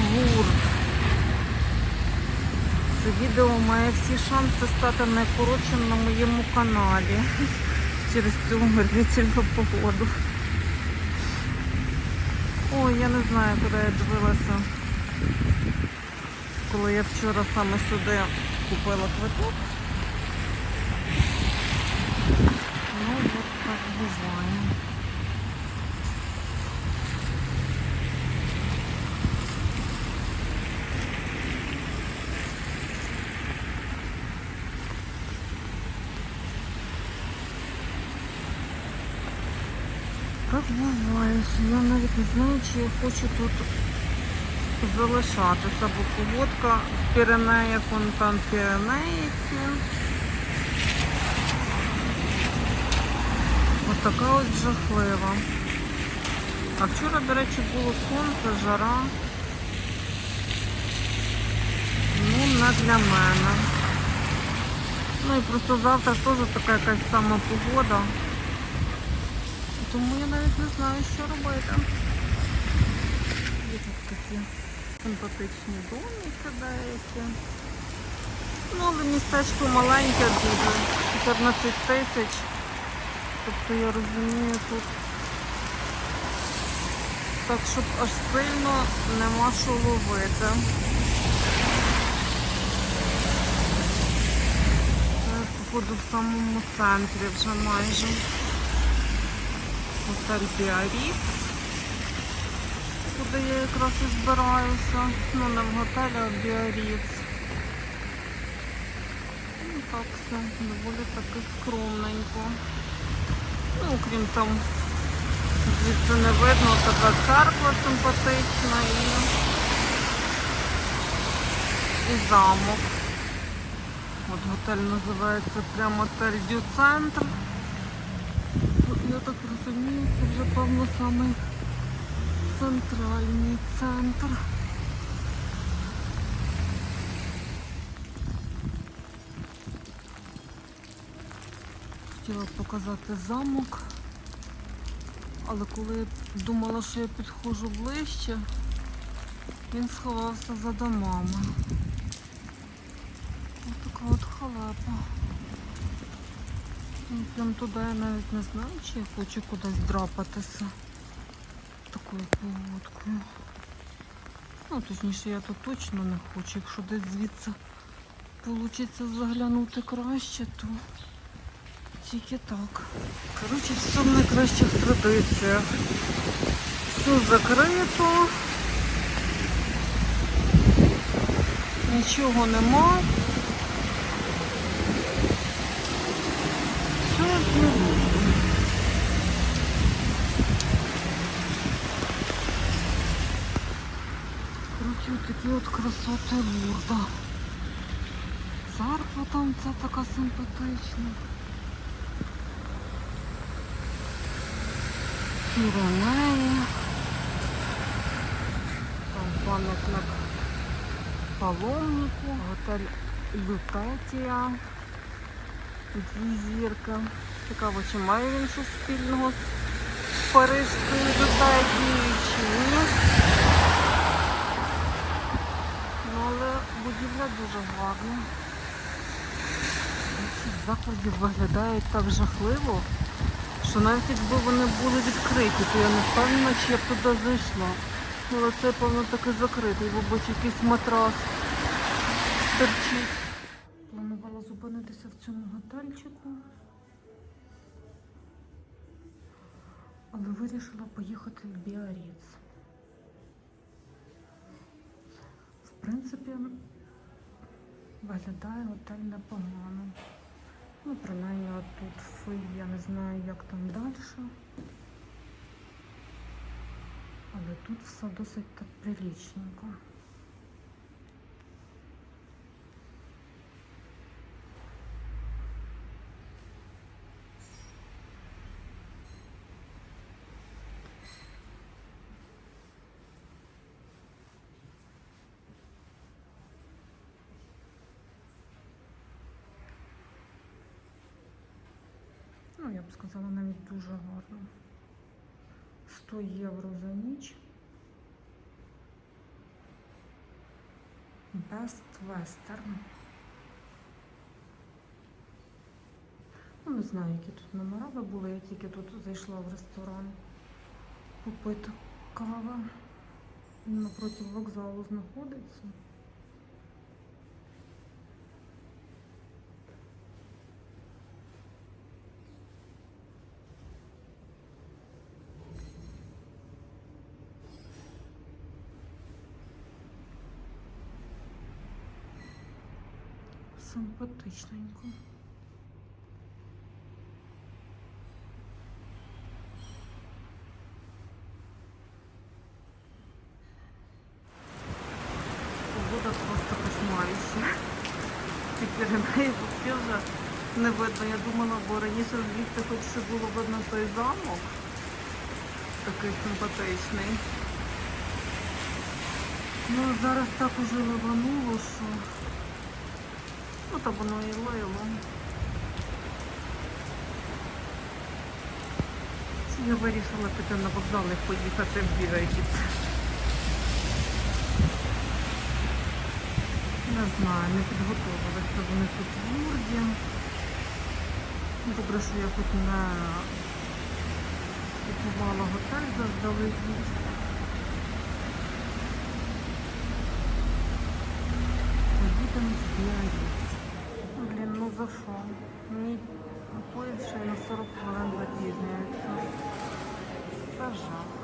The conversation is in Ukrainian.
гурт. Це відео має всі шанси стати найкоротшим на моєму каналі через цю мерзительну погоду. Ой, я не знаю, куди я дивилася, коли я вчора саме сюди купила квиток. Ну, от так буває. Буває, я навіть не знаю, чи я хочу тут залишатися, бо погодка в Піренеях, вон там Піренеїці. Ось така от жахлива. А вчора, до речі, було сонце, жара. Ну, не для мене. Ну і просто завтра теж така якась сама погода. Тому я навіть не знаю, що робити. Є тут такі симпатичні домики деякі. Ну, але містечко маленьке дуже. 14 тисяч. Тобто я розумію тут. Так, щоб аж сильно нема що ловити. Походу, в самому центрі вже майже. Готель Біаріт, куди я якраз і збираюся. Ну, не в готелі, а в Біаріт. Ну, так все, доволі таки скромненько. Ну, крім там, звідси не видно, така церква симпатична і, і замок. От готель називається прямо Отель Дю Центр. Я так розумію, це вже певно самий центральний центр. Хотіла показати замок, але коли я думала, що я підходжу ближче, він сховався за домами. Ось така от халепа. Ну, Прям туди я навіть не знаю, чи я хочу кудись драпатися такою поводкою. Ну, точніше, я тут точно не хочу. Якщо десь звідси вийде заглянути краще, то тільки так. Коротше, все в найкращих традиціях. Все закрито. Нічого нема. Все як не буде. Короче, от такі от красоти Лурда. Церква там ця така симпатична. Піренеї. Там пам'ятник паломнику, готель Лютетія. Дві зірки. Цікаво, чи має він щось спільного з Парижською Лютетією чи ні. Ну, але будівля дуже гарна. Ці заклади виглядають так жахливо, що навіть якби вони були відкриті, то я не впевнена, чи я б туди зайшла. Але це, певно, таки закритий, мабуть, якийсь матрас торчить. Цьому готельчику. Але вирішила поїхати в Біаріц. В принципі, виглядає готель непогано. Ну, принаймні тут фи, я не знаю, як там далі. Але тут все досить так прилічненько. Я б сказала, навіть дуже гарно. 100 євро за ніч. Best Western. Ну, не знаю, які тут номера би були, я тільки тут зайшла в ресторан купити кави. Напроти вокзалу знаходиться. Симпатичненько. Погода просто кошмарища. Ці Піренеї взагалі вже не видно. Я думала, бо раніше звідти хоч ще було видно той замок. Такий симпатичний. Ну, зараз так уже ливануло, що ну то воно і лило. Я вирішила піти на вокзал і поїхати в Бірекіт. Не знаю, не підготувалася вони тут в. Ну, Добре, що я хоч не купувала готель заздалегідь. Поїдемо в Біарриц. За що? Мені поїзд ще на 40 хвилин запізнюється. Це жах.